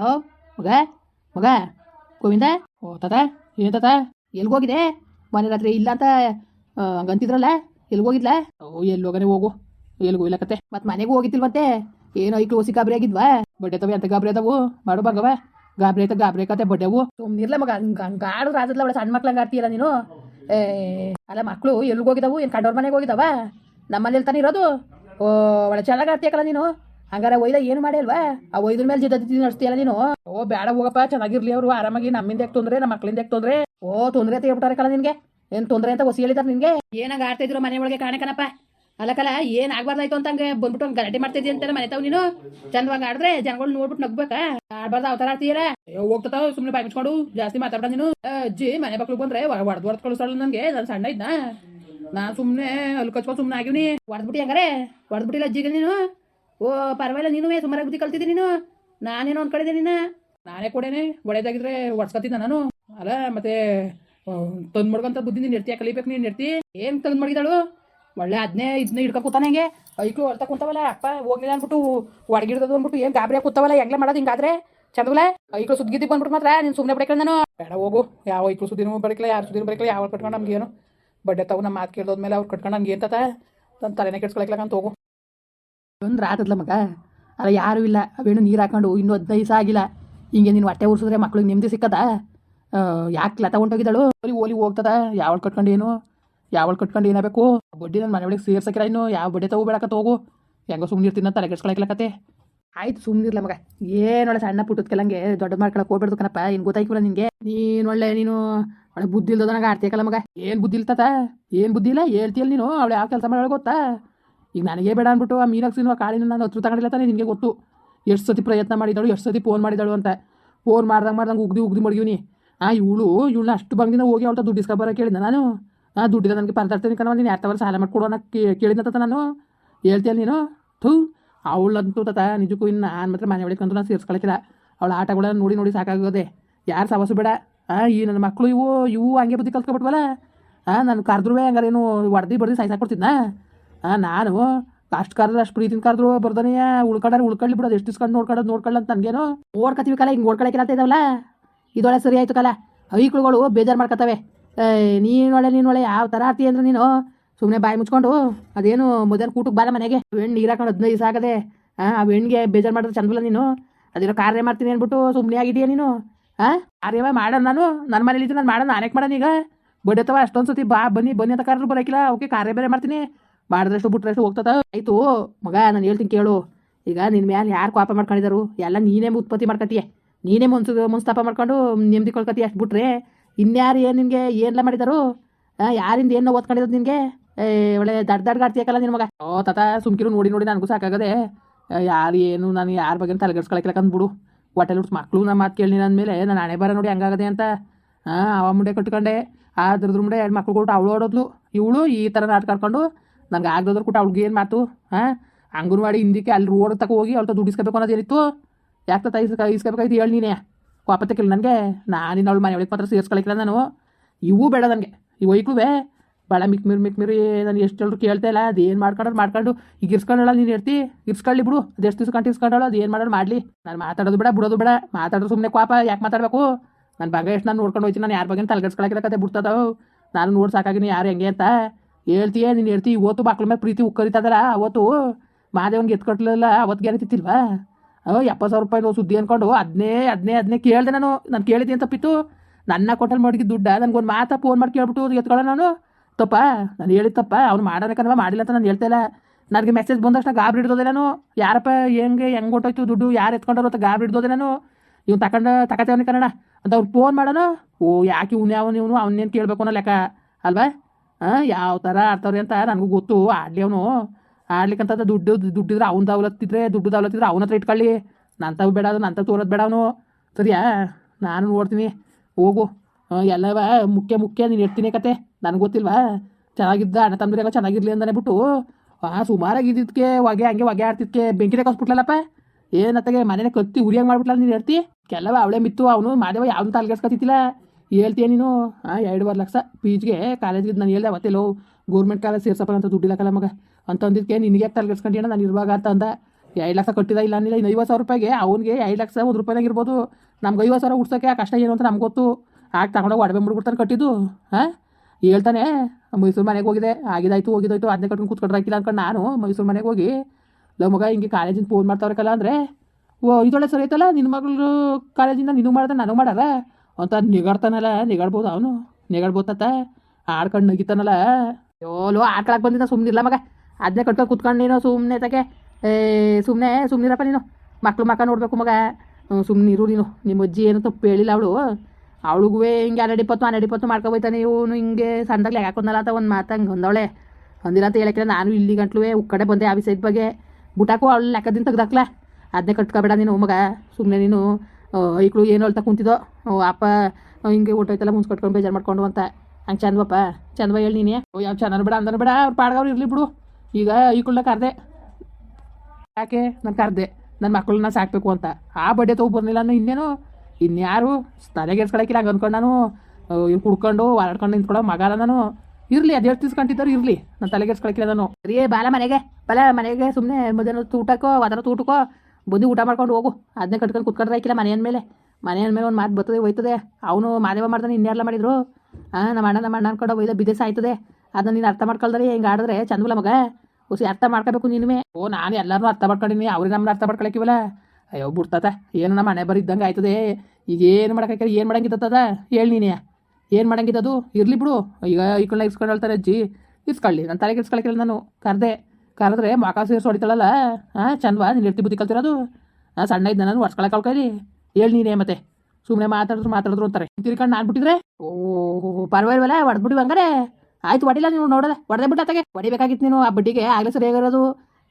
ಓ ಮಗ ಮಗ, ಗೋವಿಂದ, ಓ, ತಾತ ಏನು ತಾತ ಎಲ್ಗೋಗಿದೆ ಮನೆ ರಾತ್ರಿ ಇಲ್ಲ ಅಂತ ಹಂಗಂತಿದ್ರಲ್ಲ ಎಲ್ಗೋಗಿದ್ಲ ಓ ಎಲ್ಲಿ ಹೋಗು, ಎಲ್ಗೂ ಇಲ್ಲ ಕತೆ ಮತ್ತೆ ಮನೆಗೂ ಹೋಗಿತ್ತಿಲ್ವಂತೆ ಏನೋ ಈ ಕ್ಲೋಸಿ ಗಾಬರಿ ಆಗಿದ್ವಾ? ಬಡ್ಡೆ ತವೆ ಅಂತ ಗಾಬರಿ ಅದಾವು, ಮಾಡು ಭಾಗವ ಗಾಬರಿ ಆಯ್ತಾ ಗಾಬರಿ ಕತೆ ಬಡ್ಡೆವು. ಸುಮ್ಮನಿರ್ಲ ಮಗ ಗಾಡು ರಾಜದ್ಲ ಒಳ್ಳೆ ಸಣ್ಣ ಮಕ್ಳಂಗೆ ಆಡ್ತೀಯಲ್ಲ ನೀನು? ಏ, ಅಲ್ಲ ಮಕ್ಕಳು ಎಲ್ಗೋಗಿದಾವು ಏನು ಕಂಡವ್ರ ಮನೆಗೆ ಹೋಗಿದಾವ? ನಮ್ಮಲ್ಲಿ ತಾನೇ ಇರೋದು? ಓ ಒಳ್ಳೆ ಚೆನ್ನಾಗಿ ಆಡ್ತೀಯಲ್ಲ ನೀನು? ಹಂಗಾರೆ ಒಯ್ದ ಏನು ಮಾಡಿಲ್ವಾ ಆ ಒಯ್ದ್ರ ಮೇಲೆ ಜಿದ್ದ ನಡೆಸ್ತೀಯಲ್ಲ ನೀನು? ಓ ಬೇಡ ಹೋಗಪ್ಪ, ಚೆನ್ನಾಗಿರ್ಲಿ ಅವರು. ಆರಾಮಾಗಿ ನಮ್ಮಿಂದ ಯಾಕೆ ತೊಂದ್ರೆ ನಮ್ಮ ಮಕ್ಳಿಂದ ಯಾಕೆ ತೊಂದ್ರೆ? ಓ, ತೊಂದ್ರೆ ಅಂತ ಹೇಳ್ಬಿಟ್ಟಾರೆ ಕಲ ನಿನ್ಗೆ. ಏನ್ ತೊಂದ್ರೆ ಅಂತ ಹೊಸಿ ಹೇಳಿದಾರೆ ನಿನ್ಗೆ? ಏನಾಗ ಆಡ್ತಾ ಇದ್ರು ಮನೆ ಒಳಗೆ ಕಾಣಕನಪ್ಪ ಅಲ್ಲಕಲ್ಲ ಏನ್ ಆಗ್ಬಾರ್ದಾಯ್ತು ಅಂತ ಹಂಗೆ ಬಂದ್ಬಿಟ್ಟು ಗಲಾಟೆ ಮಾಡ್ತಾ ಅಂತ ಮನೆ ತಾವ್ ನೀನು? ಚಂದವಾಗಿ ಆಡಿದ್ರೆ ಜನಗಳು ನೋಡ್ಬಿಟ್ಟು ನಗ್ಬೇಕಾ? ಆಡ್ಬಾರ್ದು ಅವತಾರ ಆಡ್ತೀಯಲ್ಲ? ಹೋಗ್ತಾವ ಸುಮ್ಮನೆ ಬಾಯ್ ಮುಚ್ಕೊಂಡು ಜಾಸ್ತಿ ಮಾತಾಡ ನೀನು. ಅಜ್ಜಿ, ಮನೆ ಮಕ್ಳು ಬಂದ್ರೆ ಹೊಡೆದು ಹೊಡೆದ್ ಕಳಿಸ್ತಾಳ ನನಗೆ ನಾನು ಸಣ್ಣ ಇದ್ನ. ನಾನ್ ಸುಮ್ಮನೆ ಅಲ್ಲಿ ಕಚ್ಕೊಂಡು ಸುಮ್ಮನೆ ಆಗಿವ್ನಿ. ಹೊಡೆದ್ಬಿಟ್ಟು ಹಂಗಾರೆ? ಹೊಡೆದ್ಬಿಟ್ಟಿಲ್ಲ ಅಜ್ಜಿಗೆ ನೀನು? ಓ, ಪರವಾಗಿಲ್ಲ ನೀನು ಸುಮಾರಾಗಿ ಬುದ್ಧಿ ಕಲ್ತಿದ್ದೆ ನೀನು. ನಾನೇನೋ ಅನ್ಕೊಂಡಿದ್ದೆ ನೀನು ನಾನೇ ಕೊಡೇನೆ ಒಳ್ಳೇದಾಗಿದ್ರೆ ಒಡ್ಸ್ಕೊತಿದ್ದ ನಾನು. ಅಲ್ಲ, ಮತ್ತೆ ತಂದ್ ಮಡ್ಕೊಂತ ಬುದ್ಧಿ ನೀನು ಇರ್ತೀಯ ಕಲಿಬೇಕು ನೀನು ಇರ್ತಿ ಏನ್ ತಂದ್ ಮಾಡಿದಾಳು ಒಳ್ಳೆ ಅದ್ನೇ ಇದ್ನ ಹಿಡ್ಕೊ ಕೂತಾನೆ ಹೆಂಗೆ. ಐಕ್ಳು ಹೊರತ ಕುಂತವಲ್ಲ, ಅಪ್ಪ, ಹೋಗ್ಲಿಲ್ಲ ಅಂದ್ಬಿಟ್ಟು ಒಡಗಿಡ್ದದು ಅಂದ್ಬಿಟ್ಟು, ಏನ್ ಗಾಬರಿ ಕೂತವಲ್ಲ, ಹೆಂಗ್ಲೆ ಮಾಡೋದು ಹಿಂಗಾದ್ರೆ? ಚಂದವಲ್ಲ ಐಕ್ಳು ಸುದ್ದಿದ್ದು ಬಂದ್ಬಿಟ್ಟು ಮಾತ್ರ, ನೀನು ಸುಮ್ಮನೆ ಬಡಕಲ್ಲ ನಾನು. ಬೇಡ, ಹೋಗು. ಯಾವ ಐಕ್ಳು ಸುದ್ದಿನೂ ಬಡಕಲ್ಲ ಯಾರು ಸುದ್ದಿನೂ ಬರಕಿಲ್ಲ ಯಾವ ಕಟ್ಕೊಂಡು ನಮ್ಗೆ ಏನು ಬಡ್ಡೆ ತಾವು ನಮ್ಮ ಮಾತು ಕೇಳ್ದೋದ್ಮೇಲೆ ಅವ್ರು ಕಟ್ಕೊಂಡು ನಮ್ಗೆ ಏನ್ ತಾತ ತಲೆನೇ ಕೆಡ್ಸ್ಕೊಳಕ್ಲಕ್ಕ ಅಂತ ಹೋಗು. ಒಂದು ರಾತದ್ಲ ಮಗ? ಅಲ್ಲ, ಯಾರೂ ಇಲ್ಲ. ಅವೇನು ನೀರು ಹಾಕೊಂಡು ಇನ್ನೂ ಹದಿನೈದು ದಿವಸ ಆಗಿಲ್ಲ. ಹಿಂಗೆ ನೀನು ಹೊಟ್ಟೆ ಉರ್ಸಿದ್ರೆ ಮಕ್ಳಿಗೆ ನೆಮ್ಮದಿ ಸಿಕ್ಕದ? ಯಾಕೆ ಲತ ಹೊಂಟೋಗಿದ್ದಾಳು? ಓಲಿ ಓಲಿ ಹೋಗ್ತದ? ಯಾವಳು ಕಟ್ಕೊಂಡು ಏನು? ಯಾವಳು ಕಟ್ಕೊಂಡು ಏನಾಗಬೇಕು? ಬಡ್ಡಿ ನನ್ನ ಮನೆ ಒಳಗೆ ಇನ್ನು? ಯಾವ ಬಡ್ಡೆ ತಗೋ ಬೇಡಕತ್ತ ಹೋಗು? ಹೆಂಗೋ ಸುಮ್ಮನೆ ಇರ್ತೀನಿ ತಲೆ ಕೆಡ್ಸ್ಕೊಳಕ್ಲಕತ್ತೆ ಆಯ್ತು ಸುಮ್ಮನಿರ್ಲ ಮಗ. ಏನೊಳ್ಳೆ ಸಣ್ಣ ಪುಟ್ಟದ ಕೆಲಂಗೆ ದೊಡ್ಡ ಮಾಡ್ಕೊಳಕ್ ಹೋಗ್ಬೇಡ್ದು ಕಣಪ್ಪ. ಏನು ಗೊತ್ತಾಯ್ಕಿಲ್ಲ ನಿನಗೆ? ನೀನು ಒಳ್ಳೆ ನೀನು ಒಳ್ಳೆ ಬುದ್ಧಿ ಇಲ್ದೋದ ನನಗೆ ಆಡ್ತೀಯಕಲ್ಲ ಮಗ. ಏನು ಬುದ್ಧಿ ಇಲ್ತದ? ಏನು ಬುದ್ಧಿ ಇಲ್ಲ? ಹೇಳ್ತೀಯಲ್ಲ ನೀನು? ಅವಳು ಯಾವ ಕೆಲಸ ಮಾಡೋಳು ಗೊತ್ತಾ? ಈಗ ನನಗೆ ಬೇಡ ಅಂದ್ಬಿಟ್ಟು ಆ ಮೀನಾಕ್ಷಿನೂ ಆ ಕಾಳಿನ ನಾನು ಹತ್ರ ತಗೊಂಡಿಲ್ಲ ತಾನೇ ನಿಮಗೆ ಗೊತ್ತು. ಎಷ್ಟು ಸತಿ ಪ್ರಯತ್ನ ಮಾಡಿದಳು, ಎಷ್ಟು ಸತಿ ಫೋನ್ ಮಾಡಿದಳು ಅಂತ. ಫೋನ್ ಮಾಡ್ದಂಗೆ ಮಾಡ್ದಂಗೆ ಉಗ್ದಿ ಉಗ್ದಿ ಮಡಗಿವ್ನಿ. ಆ ಇವಳು, ಇವಳನ್ನ ಅಷ್ಟು ಬಂದಿನ ಹೋಗಿ ಅವಳ ದುಡ್ಡು ಇಸ್ಕೊಬರ ಕೇಳಿದ್ದೆ ನಾನು. ಆ ದುಡ್ಡಿದ ನನಗೆ ಪರದಾಡ್ತೀನಿ ಕಣ ನೀನು ಯಾರು ಸಾಲ ಮಾಡಿಕೊಡು ಅನ್ನೋ ಕೇಳಿದ ತಾತ ನಾನು. ಹೇಳ್ತೀಯಲ್ಲ ನೀನು? ಥೂ, ಅವಳಂತೂ ತಾತ ನಿಜಕ್ಕೂ ಇನ್ನು ನಾನು ಮಾತ್ರ ಮನೆ ಒಳಗೆ ನಾನು ಸೇರಿಸ್ಕೊಳಕ್ಕಿಲ್ಲ ಅವಳ ಆಟಗಳನ್ನ ನೋಡಿ ನೋಡಿ ಸಾಕಾಗೋದೆ. ಯಾರು ಸವಸು ಬೇಡ. ಆ, ಈ ನನ್ನ ಮಕ್ಕಳು ಇವು ಇವು ಹಂಗೆ ಬುದ್ಧಿ ಕಲ್ತ್ಕೊಬಿಟ್ವಲ್ಲ. ಹಾಂ ನಾನು ಕರೆದ್ರೂ ಹಂಗಾರೇನು ಹೊಡೆದು ಬಡ್ದು ಸಾಯ್ಸಾಕ್ಬಿಡ್ತಿದ್ನಾ ಆ ನಾನು ಅಷ್ಟು ಕರೆದ್ರೆ ಅಷ್ಟು ಪ್ರೀತಿನ ಕರೆದ್ರು ಬರ್ದಾನೆ ಉಳ್ಕೊಂಡ್ರೆ ಉಳ್ಕೊಳ್ಳಿ ಬಿಡೋದು, ಎಷ್ಟು ಇಸ್ಕೊಂಡು ನೋಡ್ಕೊಳ್ಳೋದು ನೋಡ್ಕೊಳ್ಳ ಅಂತ ನನಗೇನು ಓಡ್ಕತ್ತೀವಿ ಕಲ ಹಿಂಗೆ ಓಡ್ಕೊಳಕ್ಕೆ ಅಂತ ಇದಾವಲ್ಲ? ಇದೊಳೆ ಸರಿ ಆಯ್ತು ಕಲ. ಐಕ್ಳುಗಳು ಬೇಜಾರು ಮಾಡ್ಕೊತವೆ ನೀನೊಳೆ ನೀನೊಳೆ ಯಾವ ಥರ ಆಡ್ತಿ ಅಂದ್ರೆ ನೀನು? ಸುಮ್ಮನೆ ಬಾಯಿ ಮುಚ್ಕೊಂಡು, ಅದೇನು ಮೊದಲು ಕೂಟಕ್ಕೆ ಬಾರ ಮನೆಗೆ. ಹೆಣ್ಣು ನೀರು ಹಾಕೊಂಡು ಹದಿನೈದು ದಿವಸ ಆ ಹೆಣ್ಣಿಗೆ ಬೇಜಾರು ಮಾಡಿದ್ರೆ ಚಂದಲ್ಲ ನೀನು? ಅದಿರೋ ಕಾರ್ಯ ಮಾಡ್ತೀನಿ ಅಂದ್ಬಿಟ್ಟು ಸುಮ್ಮನೆ ಆಗಿದೆಯಾ ನೀನು? ಹಾಂ ಕಾರ್ಯವ ಮಾಡೋಣ ನಾನು. ನನ್ನ ಮನೇಲಿ ನಾನು ಮಾಡೋಣ ನಾನೇಕೆ ಮಾಡೋಣ ಈಗ? ಬಡ್ಡೆತವ ಅಷ್ಟೊಂದು ಸತಿ ಬಾ, ಬನ್ನಿ ಬನ್ನಿ ಅಂತ ಕರೆದ್ರು ಬರೋಕಿಲ್ಲ. ಓಕೆ ಕಾರ್ಯ ಬೇರೆ ಮಾಡ್ತೀನಿ. ಮಾಡಿದ್ರಷ್ಟು ಬಿಟ್ರಷ್ಟು ಹೋಗ್ತದ? ಆಯ್ತು, ಮಗ, ನಾನು ಹೇಳ್ತೀನಿ ಕೇಳು. ಈಗ ನಿನ್ನ ಮೇಲೆ ಯಾರು ಕೋಪ ಮಾಡ್ಕೊಂಡಿದ್ದಾರು ಎಲ್ಲ ನೀನೇ ಉತ್ಪತ್ತಿ ಮಾಡ್ಕೊತೀಯ ನೀನೇ ಮುನ್ಸು, ಮುನ್ಸ್ತಾಪ ಮಾಡ್ಕೊಂಡು ನೆಮ್ಮದಿ ಕೊಳ್ಕತಿ ಅಷ್ಟು ಬಿಟ್ರೆ? ಇನ್ಯಾರು ಏನು ನಿನಗೆ ಏನೆಲ್ಲ ಮಾಡಿದಾರು? ಯಾರಿಂದ ಏನು ಓದ್ಕೊಂಡಿರೋದು ನಿನಗೆ? ಒಳ್ಳೆ ದಡ್ ಆಡ್ತೀಯಕ್ಕಲ್ಲ ನಿನ್ನ ಮಗ. ಓ, ತಾತ, ಸುಮ್ಕಿರು ನೋಡಿ ನೋಡಿ, ನನಗೂ ಸಾಕಾಗದೆ. ಯಾರು ಏನು, ನಾನು ಯಾರ ಬಗ್ಗೆ ತಲೆಗೆಡ್ಸ್ಕೊಳಕ್ಕಿಲ್ಲ ಅಂದ್ಬಿಡು ಹೊಟ್ಟೆಲ್ ಹುಡ್ಸ್ ಮಕ್ಕಳು ನಮ್ಮ ಮಾತು ಕೇಳಿ ಅಂದಮೇಲೆ ನಾನು ಹಣೆ ಬರ ನೋಡಿ ಹಂಗಾಗದೆ ಅಂತ. ಹಾಂ ಅವ ಮುಂಡೆ ಕಟ್ಕೊಂಡೆ. ಅದ್ರದ್ರ ಮುಂಡೆ ಎರಡು ಮಕ್ಳು ಕೊಟ್ಟು ಅವಳು ಓಡೋದ್ಲು ಇವಳು ಈ ಥರ ನಾಟಕ ಆಡ್ಕೊಂಡು ನಂಗೆ ಆಗದೋದ್ರ ಕೊಟ್ಟು ಅವ್ಳಿಗೆ ಏನು ಮಾತು? ಹಾಂ? ಅಂಗನವಾಡಿ ಹಿಂದಕ್ಕೆ ಅಲ್ಲಿ ರೋಡ್ ತಕ ಹೋಗಿ ಅವ್ಳ ದುಡ್ಡು ಇಸ್ಕೋಬೇಕು ಅನ್ನೋದು ಏನಿತ್ತು ಯಾಕೆ ತ ಇಸ್ಕ, ಇಸ್ಕೋಬೇಕಾಯ್ತು ಹೇಳಿ ನೀನೇ. ಕೋಪತ್ತಕ್ಕಿಲ್ಲ ನನಗೆ. ನಾನಿನ ಅವಳು ಮನೆ ಒಳಗೆ ಮಾತ್ರ ಸೇರಿಸ್ಕೊಳಕ್ಕಿಲ್ಲ ನಾನು. ಇವು ಬೇಡ ನನಗೆ ಈ ಒಯ್ಕ್ಳುವೆ ಭಾಳ ಮಿಕ್ ಮಿರ್ ಮಿಕ್ ಮಿರಿ ನಾನು ಎಷ್ಟು ಹೇಳಿದ್ರು ಕೇಳ್ತಾ ಇಲ್ಲ. ಅದು ಏನು ಮಾಡ್ಕೊಂಡು. ಈಗ ಇರ್ಸ್ಕೊಂಡಳ ನೀನು ಇರ್ತಿ ಇರ್ಸ್ಕೊಳ್ಳಿ ಬಿಡು. ಅದು ಎಷ್ಟು ದಿವ್ಸ ಕಂಡು ಇರ್ಸ್ಕೊಂಡಳ ಅದು ಏನು ಮಾಡೋದು ಮಾಡಲಿ. ನಾನು ಮಾತಾಡೋದು ಬೇಡ, ಬಿಡೋದು ಬೇಡ. ಮಾತಾಡೋದು ಸುಮ್ಮನೆ ಕೋಪ. ಯಾಕೆ ಮಾತಾಡಬೇಕು? ನನ್ನ ಬಗ್ಗೆ ಎಷ್ಟು ನಾನು ನೋಡ್ಕೊಂಡು ಹೋಯ್ತೀನಿ. ನಾನು ಯಾರ ಬಗ್ಗೆ ತಲೆಗೆಡ್ಸ್ಕೊಳಕ್ಕಿಲ್ಲ ಕತೆ ಬಿಡ್ತದವು ನಾನು ನೋಡಿ ಸಾಕಾಗಿನಿ ಯಾರು ಹೆಂಗೆ ಅಂತ. ಹೇಳ್ತೀಯ? ನೀನು ಹೇಳ್ತಿ, ಇವತ್ತು ಮಕ್ಳ ಮೇಲೆ ಪ್ರೀತಿ ಉಕ್ಕರಿತದಲ್ಲ, ಅವತ್ತು ಮಾದೇವನ್ಗೆ ಎತ್ಕೊಟ್ಲಿಲ್ಲ ಅವತ್ತು ಗ್ಯಾರಂತಿತ್ತಿಲ್ವಾ ಅವ ಎಪ್ಪತ್ತು ಸಾವಿರ ರೂಪಾಯಿ ಸುದ್ದಿ ಅನ್ಕೊಂಡು ಅದನ್ನೇ ಅದನ್ನೇ ಅದನ್ನೇ ಕೇಳಿದೆ ನಾನು. ನಾನು ಕೇಳಿದ್ದೆ ಅಂತ ತಪ್ಪಿತ್ತು ನನ್ನ ಕೊಟ್ಟಲ್ಲಿ ಮಾಡಿದ ದುಡ್ಡ, ನನಗೊಂದು ಮಾತಾ ಫೋನ್ ಮಾಡಿ ಕೇಳ್ಬಿಟ್ಟು ಎತ್ಕೊಳ್ಳೋ ನಾನು. ತಪ್ಪ? ನಾನು ಹೇಳಿದ ತಪ್ಪ? ಅವ್ನು ಮಾಡೋಣ ಮಾಡಿಲ್ಲ ಅಂತ ನಾನು ಹೇಳ್ತಾ ಇಲ್ಲ. ನನಗೆ ಮೆಸೇಜ್ ಬಂದಷ್ಟು ಗಾಬರಿ ಹಿಡ್ದೋದೆ ನಾನು. ಯಾರಪ್ಪ, ಹೆಂಗೆ ಹೆಂಗೆ ಹೊಟ್ಟೋಯ್ತು ದುಡ್ಡು? ಯಾರು ಎತ್ಕೊಂಡರು ಅಂತ ಗಾಬರಿ ಹಿಡ್ದೋದೆ ನಾನು. ಇವ್ನು ತಗೊಂಡು ತಕತೇವನಿ ಕನ್ನಡ ಅಂತ ಅವ್ರು ಫೋನ್ ಮಾಡೋಣ ಓ, ಯಾಕೆ ಇವ್ನು ಯಾವನು ಇವನು? ಅವನ್ನೇನು ಕೇಳಬೇಕು ಅನ್ನೋ ಲೆಕ್ಕ. ಅಲ್ವಾ? ಯಾವ ಥರ ಆಡ್ತಾವ್ರಿ ಅಂತ ನನಗೂ ಗೊತ್ತು, ಆಡ್ಲಿ ಅವನು. ಆಡ್ಲಿಕ್ಕಂತ ದುಡ್ಡು, ದುಡ್ಡಿದ್ರೆ ಅವ್ನು ದೌಲತ್ತಿದ್ರೆ ದುಡ್ಡು ದೌಲತ್ತಿದ್ರೆ ಅವನ ಹತ್ರ ಇಟ್ಕೊಳ್ಳಿ. ನನ್ನ ತಾವು ಬೇಡ ಅದು ನನ್ನ ತಾವು ತೋರೋದು ಬೇಡ ಅವನು. ಸರಿಯಾ? ನಾನು ನೋಡ್ತೀನಿ. ಹೋಗು. ಎಲ್ಲವ ಮುಖ್ಯ ಮುಖ್ಯ, ನೀನು ಇರ್ತೀನಿ ಕತೆ. ನನಗೆ ಗೊತ್ತಿಲ್ವಾ? ಚೆನ್ನಾಗಿದ್ದ ಅಣ್ಣ ತಮ್ಮದ್ರೆಲ್ಲ ಚೆನ್ನಾಗಿರ್ಲಿ ಅಂತಾನೆ ಬಿಟ್ಟು. ಆ, ಸುಮಾರಾಗಿ ಹೊಗೆ, ಹಂಗೆ ಹೊಗೆ ಆಡ್ತಿದ್ಕೆ. ಬೆಂಕಿನೇ ಕಸ್ಬಿಟ್ಲಲ್ಲಪ್ಪ. ಏನತ್ತಗೆ ಮನೇನೆ ಕತ್ತಿ ಉರಿಯಂಗೆ ಮಾಡ್ಬಿಟ್ಲ ನೀನು ಹೇಳ್ತಿ? ಕೆಲವ ಅವಳೇ ಮಿತ್ತು, ಅವನು ಮಾದೇವ ಯಾವ್ದು ತಲೆಗೆಡ್ಸ್ಕೊತಿತ್ತಿಲ್ಲ ಹೇಳ್ತೀಯ ನೀನು? ಹಾಂ ಎರಡುವರೆ ಲಕ್ಷ. ಜಿಗೆ ಕಾಲೇಜ್ಗೆ ನಾನು ಹೇಳ್ದೆ ಲೋ, ಗೌರ್ಮೆಂಟ್ ಕಾಲೇಜ್ ಸೇರ್ಸಪ್ಪ ಅಂತ ದುಡ್ಡಿಲ್ಲ ಕಲ ಮಗ. ಅಂತ ಅಂದಿದ್ದಕ್ಕೆ ನಿನಗೆ ಯಾಕೆ ತಲೆಗೆಡ್ಸ್ಕೊಂಡಿ ನಾನು ಇರುವಾಗ ಅಂತ ಅಂದ. ಎರಡು ಲಕ್ಷ ಕಟ್ಟಿದ ಇಲ್ಲ ಅನ್ನಿಲ್ಲ, ಇನ್ನು ಐವತ್ತು ಸಾವಿರ ರೂಪಾಯಿಗೆ ಅವ್ನಿಗೆ ಎರಡು ಲಕ್ಷ ಒಂದು ರೂಪಾಯಿನಾಗ ಇರ್ಬೋದು. ನಮ್ಗೆ ಐವತ್ತು ಸಾವಿರ ಉಡ್ಸೋಕೆ ಆ ಕಷ್ಟ ಏನು ಅಂತ ನಮ್ಗೆ ಗೊತ್ತು. ಆಗ ತಗೊಂಡೋಗಿ ಒಡವೆ ಮುಡ್ಬಿಡ್ತಾನೆ ಕಟ್ಟಿದ್ದು. ಹಾಂ ಹೇಳ್ತಾನೆ, ಮೈಸೂರು ಮನೆಗೆ ಹೋಗಿದೆ. ಆಗಿದಾಯ್ತು, ಹೋಗಿದಾಯ್ತು ಅದನ್ನೇ ಕಟ್ಕೊಂಡು ಕೂತ್ಕೊಂಡ್ರೆ ಹಾಕಿಲ್ಲ ಅನ್ಕೊಂಡು ನಾನು ಮೈಸೂರು ಮನೆಗೆ ಹೋಗಿ ಲವ್ ಮಗ, ಹಿಂಗೆ ಕಾಲೇಜಿಂದ ಫೋನ್ ಮಾಡ್ತಾವ್ರಕ್ಕಲ್ಲ ಅಂದರೆ, ಓ ಇದೊಳ್ಳೆ ಸರಿ ಐತಲ್ಲ? ನಿನ್ನ ಮಗಳು ಕಾಲೇಜಿಂದ ನಿನಗೆ ಮಾಡ್ದೆ, ನಾನು ಮಾಡಾರ ಅಂತ ನಿಗಾಡ್ತಾನಲ್ಲ, ನಿಗಾಡ್ಬೋದು ಅವನು. ನಿಗಾಡ್ಬೋತತ್ತ ಆಡ್ಕೊಂಡು ನಗಿತಾನಲ್ಲ ಯೋಲೋ ಆಡ್ಕೊಳಕ್ಕೆ ಬಂದಿದ್ದ ಸುಮ್ಮನಿಲ್ಲ ಮಗ. ಅದನ್ನೇ ಕಟ್ಕೊಂಡು ಕುತ್ಕೊಂಡು ನೀನು ಸುಮ್ಮನೆ ತಗೆ. ಏ ಸುಮ್ಮನೆ ಸುಮ್ಮನಿರಪ್ಪ ನೀನು. ಮಕ್ಳು ಮಕ್ಕ ನೋಡಬೇಕು ಮಗ. ಸುಮ್ಮನೆ ಇರು ನೀನು. ನಿಮ್ಮ ಅಜ್ಜಿ ಏನು ತಪ್ಪು ಹೇಳಿಲ್ಲ ಅವಳು. ಅವಳಿಗೂ ಹಿಂಗೆ ಹನ್ನೆರಡು ಇಪ್ಪತ್ತು ಹನ್ನೆರಡು ಇಪ್ಪತ್ತು ಮಾಡ್ಕೊಬೋಯ್ತಾನೆ ಇವನು ಹಿಂಗೆ ಸಣ್ಣದಾಗ್ಲಿ ಹಾಕೊಂಡಲ್ಲ ಅಂತ ಒಂದು ಮಾತು ಹಂಗೆ ಹೊಂದವಳೆ. ಹೊಂದಿಲ್ಲ ಅಂತ ಹೇಳಕ್ಕೆ ನಾನು ಇಲ್ಲಿ ಗಂಟ್ಲು ಉಕ್ಕಡೆ ಬಂದೆ ಆ ವಿಷಯದ ಬಗ್ಗೆ. ಬುಟಾಕು ಅವಳು ಲೆಕ್ಕದಿಂದ ತೆಗ್ದಾಕ್ಲ. ಅದನ್ನೇ ಕಟ್ಕೊಬೇಡ ನೀನು ಮಗ. ಸುಮ್ಮನೆ ನೀನು. ಐಕ್ಳು ಏನು ಹೇಳ್ತಾ ಕುಂತಿದ್ದೋ ಅಪ್ಪ ಹಿಂಗೆ ಊಟೈತಲ್ಲ ಮುಂಚೆ ಕಟ್ಕೊಂಡು ಬೇಜಾರು ಮಾಡ್ಕೊಂಡು ಅಂತ. ಹಂಗೆ ಚಂದವಪ್ಪ, ಚಂದವ ಹೇಳಿ ನೀನೇ. ಯಾವ ಚಂದನ ಬೇಡ ಅಂದನು ಬೇಡ, ಅವ್ರು ಪಾಡ್ಗವ್ರು ಇರಲಿ ಬಿಡು. ಈಗ ಈಕಳನ್ನ ಕರ್ದೆ. ಯಾಕೆ? ನಾನು ಕರ್ದೆ. ನನ್ನ ಮಕ್ಕಳನ್ನ ಸಾಕಬೇಕು ಅಂತ. ಆ ಬಡ್ಡೆ ತಗೋ ಬರ್ಲಿಲ್ಲ ಅನ್ನೋ ಇನ್ನೇನು? ಇನ್ಯಾರು? ತಲೆಗೆಡ್ಸ್ಕೊಳಕಿಲ್ಲ ಹಂಗೆ ಅಂದ್ಕೊಂಡು ನಾನು. ಇವ್ರು ಕುಡ್ಕೊಂಡು ಓಡಾಡ್ಕೊಂಡು ನಿಂತ್ಕೊಳ್ಳೋ ಮಗಾಲ ನಾನು. ಇರಲಿ, ಅದು ಹೇಳ್ತಿ ತಿಸ್ಕೊಂಡಿದ್ದಾರೆ ಇರಲಿ. ನಾನು ತಲೆಗೆಡ್ಸ್ಕೊಳಕಿಲ್ಲ ನಾನು. ರೀ ಬಾಲ ಮನೆಗೆ ಬಾಲ ಮನೆಗೆ ಸುಮ್ಮನೆ ಮಧ್ಯಾಹ್ನ ತೂಟಕ್ಕೋ ಅದರ ಊಟಕ್ಕೋ ಬಂದು ಊಟ ಮಾಡ್ಕೊಂಡು ಹೋಗು. ಅದನ್ನೇ ಕಟ್ಕೊಂಡು ಕುತ್ಕೊಂಡ್ರೆ ಆಯ್ಕಿಲ್ಲ ಮನೆ ಅಂದಮೇಲೆ. ಮನೆ ಅಂದಮೇಲೆ ಒಂದು ಮಾತು ಬರ್ತದೆ, ಹೋಯ್ತದೆ. ಅವನು ಮಾದೇವ ಮಾಡ್ತಾನೆ ಇನ್ಯಾರಲ್ಲ ಮಾಡಿದ್ರು. ಹಾಂ ನಮ್ಮ ಅಣ್ಣ ನಮ್ಮ ಅಣ್ಣ ಅನ್ಕೊಂಡು ಒಯ್ದ ಬಿದೇಸ ಆಯ್ತದೆ. ಅದನ್ನ ನೀನು ಅರ್ಥ ಮಾಡ್ಕೊಳ್ದ್ರೆ, ಹಿಂಗೆ ಆಡಿದ್ರೆ ಚಂದಲ್ಲ ಮಗ. ಹುಸಿ ಅರ್ಥ ಮಾಡ್ಕೋಬೇಕು ನೀನುವೆ ಓ, ನಾನು ಎಲ್ಲರೂ ಅರ್ಥ ಮಾಡ್ಕೊಂಡಿನಿ, ಅವ್ರಿಗೆ ನಮ್ಮನ್ನ ಅರ್ಥ ಮಾಡ್ಕೊಳಕಿವಲ್ಲ. ಅಯ್ಯೋ, ಬಿಡ್ತದ. ಏನು ನಮ್ಮ ಮನೆ ಬರಿದ್ದಂಗೆ ಆಯ್ತದೆ. ಈಗ ಏನು ಮಾಡಕ್ಕೆ ಏನು ಮಾಡಂಗಿದ್ದದ? ಹೇಳಿ ನೀನೇ. ಏನು ಮಾಡಂಗಿದ್ದದು? ಇರಲಿ ಬಿಡು. ಈಗ ಈಕಳನ್ನ ಇಸ್ಕೊಂಡು ಹೇಳ್ತಾರೆ ಅಜ್ಜಿ ಇಸ್ಕೊಳ್ಳಿ. ನನ್ನ ತಲೆಗೆ ಇಸ್ಕೊಳಕಿಲ್ಲ ನಾನು. ಕರೆದೆ. ಕರೆದ್ರೆ ಮಾಕ ಸೇರಿಸಿ ಹೊಡಿತಾಳಲ್ಲ? ಹಾಂ ಚಂದವಾ, ನೀನು ಇರ್ತಿ ಬುದ್ಧಿ ಕಲ್ತಿರೋದು? ಹಾಂ ಸಣ್ಣ ಇದ್ದ ನಾನು ಒಡ್ಸ್ಕೊಳಕ್ಕೆ ಕಳ್ಕೊಯ್ರಿ ಹೇಳಿ ನೀನೇ ಮತ್ತೆ. ಸುಮ್ಮನೆ ಮಾತಾಡಿದ್ರು ಮಾತಾಡಿದ್ರು ಅಂತಾರೆ. ತಿರ್ಕೊಂಡು ನಾನು ಬಿಟ್ಟಿದ್ರೆ? ಓಹೋ ಪರವಾಗಿಲ್ವಲ್ಲ ಹೊಡೆದ್ಬಿಟ್ಟಿವಿ ಹಂಗಾರೆ. ಆಯ್ತು ಹೊಡಿಲ್ಲ ನೀವು ನೋಡೋದ. ಹೊಡೆದೇ ಬಿಟ್ಟು ಅತ್ತಗೆ ಹೊಡಿಬೇಕಾಗಿತ್ತು ನೀನು. ಆ ಬುಡ್ಡಿಗೆ ಆಗಲೇ ಸರಿಯಾಗಿರೋದು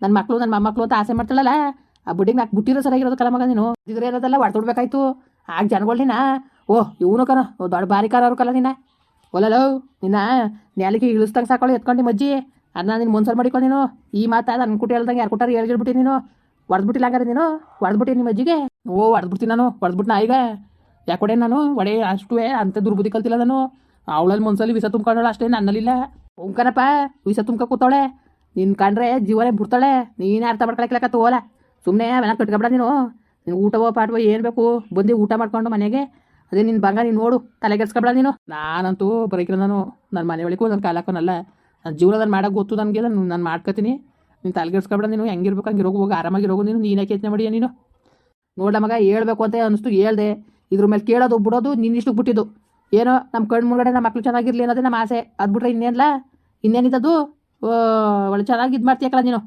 ನನ್ನ ಮಕ್ಕಳು ನನ್ನ ಮೊಮ್ಮಕ್ಕಳು ಅಂತ ಆಸೆ ಮಾಡ್ತಾಳಲ್ಲ. ಆ ಬಡ್ಡಿಗೆ ನಾಲ್ಕು ಬುಟ್ಟಿರೋ ಸರಿಯಾಗಿರೋದು ಕಲ ಮಗ ನೀನು. ಇದ್ರೆ ಇರೋದೆಲ್ಲ ಹೊಡೆದ್ಬಿಡ್ಬೇಕಾಯ್ತು ಆಗ ಜನಗಳ್ನಿನ? ಓ, ಇವನು ಕನ ದೊಡ್ಡ ಬಾರಿಕಾರ ಅವ್ರು ಕಲ ನೀನ. ಒಲ್ಲೋ, ನಿನ್ನ ನೆಲಕ್ಕೆ ಇಳಿಸ್ದಂಗೆ ಸಾಕೊಳ್ಳಿ ಎತ್ಕೊಂಡು ಮಜ್ಜಿ ಅದನ್ನ ನೀನು ಮುನ್ಸಲ್ ಮಾಡಿಕೊಂಡು ನೀನು. ಈ ಮಾತಾ ನನ್ನ ಕುಟಿ ಹೇಳ್ದಂಗೆ ಯಾರು ಕೊಟ್ಟಾರ ಹೇಳ್ಬಿಟ್ಟು ನೀನು. ಹೊಡೆದ್ಬಿಟ್ಟಿಲ್ಲ ಹಂಗಾರೆ ನೀನು? ಹೊಡೆದ್ಬಿಟ್ಟಿ ನಿಮ್ಮ ಅಜ್ಜಿಗೆ? ಓ ಹೊಡೆದ್ಬಿಡ್ತೀನಿ ನಾನು. ಹೊಡೆದ್ಬಿಟ್ಟು ನಾ ಈಗ? ಯಾಕೊಡೆ ನಾನು? ಒಡೆ ಅಷ್ಟು ಅಂತ ದುರ್ಬುದ್ಧಿ ಕಲ್ತಿಲ್ಲ ನಾನು. ಅವಳಲ್ಲಿ ಮುನ್ಸಲಿ ವಿಷ ತುಂಬ್ಕೊಂಡಳು ಅಷ್ಟೇ, ನನ್ನಲ್ಲಿಲ್ಲ. ಉಂಕನಪ್ಪ, ವಿಷ ತುಂಬ್ಕ ಕೂತಾಳೆ ನಿನ್ನ ಕಂಡ್ರೆ ಜೀವನೇ ಬಿಡ್ತಾಳೆ ನೀನೇ ಅರ್ಥ ಮಾಡ್ಕೊಳಕ್ಲಕ್ಕ ತಗೋಲ ಸುಮ್ಮನೆ ಮನೆ ಕಟ್ಕೊಬೇಡ ನೀನು. ನೀನು ಊಟವೋ ಪಾಠವೋ ಏನು ಬೇಕು? ಬಂದು ಊಟ ಮಾಡ್ಕೊಂಡು ಮನೆಗೆ. ಅದೇ ನಿನ್ನ ಬಂಗ ನೀನು ನೋಡು. ತಲೆಗೆಡ್ಸ್ಕೊಬೇಡ ನೀನು. ನಾನಂತೂ ಬರೀಕಿಲ್ಲ ನಾನು. ನನ್ನ ಮನೆ ಒಳಗೂ ನನ್ನ ಕಾಲಕ್ಕನಲ್ಲ ನನ್ನ ಜೀವನದಲ್ಲಿ ಮಾಡೋಕೆ ಗೊತ್ತು ನನಗೆ, ನಾನು ಮಾಡ್ಕೊತೀನಿ. ನೀನು ತಲೆಗೆಡ್ಸ್ಕೊಬೇಡ ನೀನು ಹೆಂಗಿರ್ಬೇಕು ಹಂಗೆ ಹೋಗಿ ಆರಾಮಾಗಿರೋಗು ನೀನು, ನೀನೇ ಯೋಚನೆ ಮಾಡಿಯಾ ನೀನು? ನೋಡ ಮಗ ಹೇಳ್ಬೇಕು ಅಂತ ಅನಿಸ್ತು, ಹೇಳ್ದೆ. ಇದ್ರ ಮೇಲೆ ಕೇಳೋದು, ಬಿಡೋದು ನಿನ್ನಿಷ್ಟು ಬಿಟ್ಟಿದ್ದು. ಏನೋ ನಮ್ಮ ಕಣ್ಣು ಮುಂಗಡೆ ನಮ್ಮ ಮಕ್ಳು ಚೆನ್ನಾಗಿರ್ಲಿ ಅನ್ನೋದೇ ನಮ್ಮ ಆಸೆ. ಅದು ಬಿಟ್ರೆ ಇನ್ನೇನಿಲ್ಲ ಇನ್ನೇನಿದ್ದದು ಒಳ್ಳೆ ಚೆನ್ನಾಗಿ ಇದು ಮಾಡ್ತೀಯಕ್ಕಲ್ಲ ನೀನು?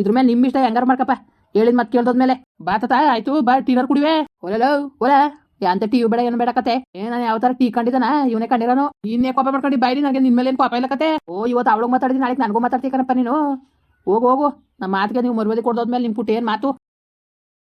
ಇದ್ರ ಮೇಲೆ ನಿಮ್ಮ ಇಷ್ಟ ಹೆಂಗಾರು ಮಾಡ್ಕಪ್ಪ. ಹೇಳಿದ ಮತ್ತೆ ಕೇಳ್ದೋದ್ಮೇಲೆ. ಬಾ ತಾತ, ಆಯ್ತು, ಬಾ, ಟೀನರ್ ಕುಡಿವೆ. ಒಲೆಲೋ, ಒಲ. ಅಂತ ಟೀ ಬೇಡ, ಏನ್ ಬೇಡ ಕತೆ. ಏ, ನಾನು ಯಾವ ತರ ಟೀ ಕಂಡಿದ್ದಾನ? ಇವನೇ ಕಂಡಿರೋನು? ಇನ್ನೇ ಕೋಪ ಮಾಡ್ಕೊಂಡು ಬೈರಿ ನನಗೆ ನಿನ್ ಮೇಲೆ ಏನ್ ಕೋಪ ಇಲ್ಲ ಕತೆ? ಓ ಇವತ್ತು ಅವಳಗ್ ಮಾತಾಡಿದ್ದೀನಿ ನಾಳೆ ನನಗೂ ಮಾತಾಡ್ತೀಕನಪ್ಪ ನೀನು. ಹೋಗು ಹೋಗು. ನಮ್ಮ ಮಾತಿಗೆ ನೀವು ಮರ್ಯಾದೆ ಕೊಡ್ದೋದ್ಮೇಲೆ ನಿಮ್ ಪುಟ್ಟ ಏನ್ ಮಾತು?